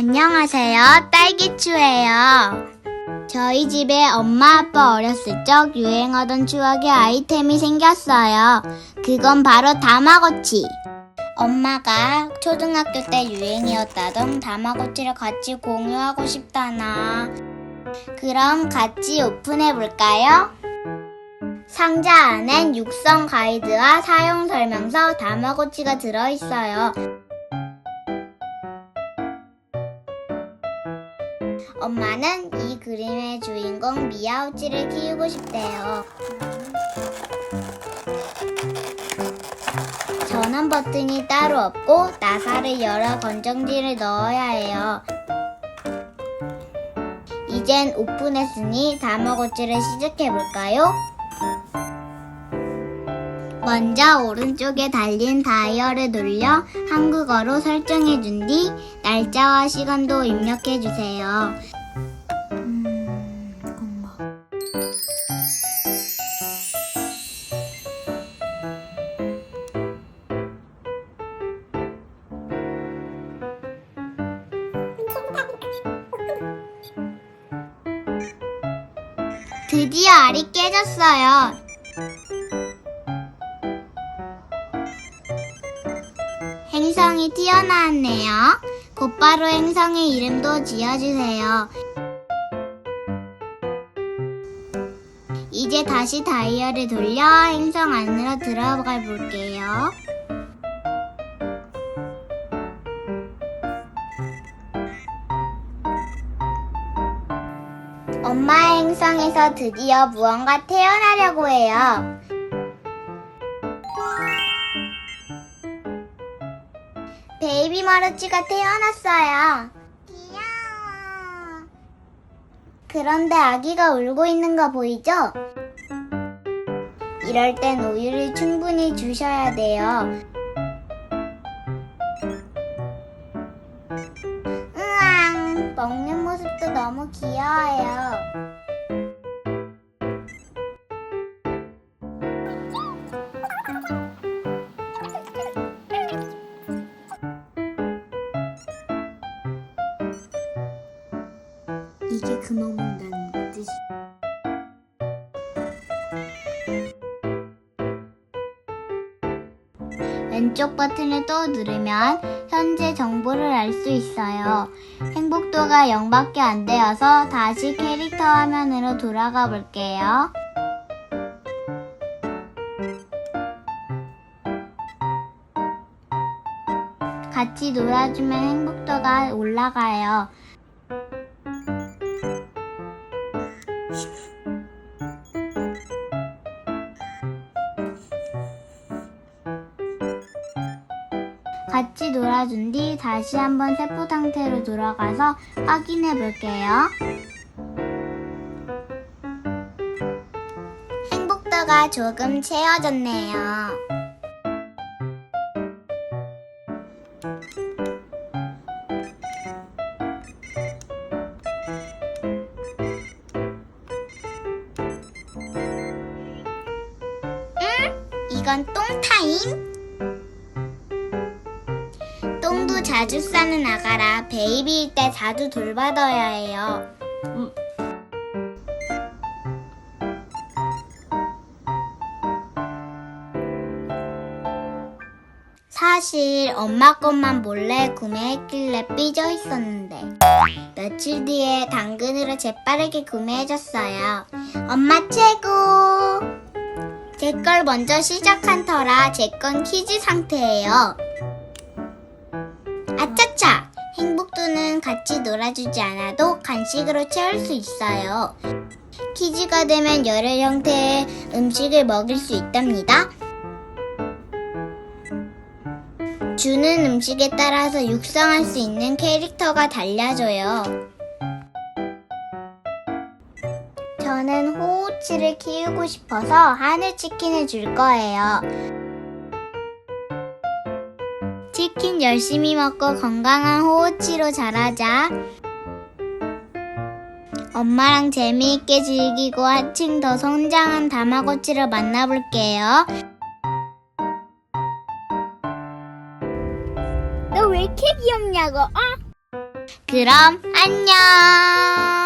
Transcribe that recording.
안녕하세요. 딸기추예요. 저희 집에 엄마 아빠 어렸을 적 유행하던 추억의 아이템이 생겼어요. 그건 바로 다마고치. 엄마가 초등학교 때 유행이었다던 다마고치를 같이 공유하고 싶다나. 그럼 같이 오픈해 볼까요? 상자 안엔 육성 가이드와 사용 설명서 다마고치가 들어있어요. 엄마는 이 그림의 주인공 미야우치를 키우고 싶대요. 전원 버튼이 따로 없고 나사를 열어 건전지를 넣어야 해요. 이젠 오픈했으니 다마고치를 시작해볼까요? 먼저 오른쪽에 달린 다이얼을 눌려 한국어로 설정해 준 뒤 날짜와 시간도 입력해 주세요. 음, 엄마. 드디어 알이 깨졌어요. 행성이 튀어나왔네요. 곧바로 행성의 이름도 지어주세요. 이제 다시 다이얼을 돌려 행성 안으로 들어가 볼게요. 엄마의 행성에서 드디어 무언가 태어나려고 해요. 베이비 마루치가 태어났어요. 귀여워. 그런데 아기가 울고 있는 거 보이죠? 이럴 땐 우유를 충분히 주셔야 돼요. 으앙, 먹는 모습도 너무 귀여워요. 이게 그만 먹는다는 뜻이. 왼쪽 버튼을 또 누르면 현재 정보를 알 수 있어요. 행복도가 0밖에 안 되어서 다시 캐릭터 화면으로 돌아가 볼게요. 같이 놀아주면 행복도가 올라가요. 같이 놀아준 뒤 다시 한번 세포 상태로 돌아가서 확인해 볼게요. 행복도가 조금 채워졌네요. 이건 똥타임? 똥도 자주 싸는 아가라 베이비일 때 자주 돌봐둬야 해요. 음. 사실 엄마 것만 몰래 구매했길래 삐져 있었는데 며칠 뒤에 당근으로 재빠르게 구매해줬어요. 엄마 최고! 제 걸 먼저 시작한 터라 제 건 키즈 상태예요. 아차차! 행복도는 같이 놀아주지 않아도 간식으로 채울 수 있어요. 키즈가 되면 여러 형태의 음식을 먹일 수 있답니다. 주는 음식에 따라서 육성할 수 있는 캐릭터가 달라져요. 호우치를 키우고 싶어서 하늘치킨을 줄 거예요. 치킨 열심히 먹고 건강한 호우치로 자라자. 엄마랑 재미있게 즐기고 한층 더 성장한 다마고치를 만나볼게요. 너 왜 이렇게 귀엽냐고, 어? 그럼 안녕!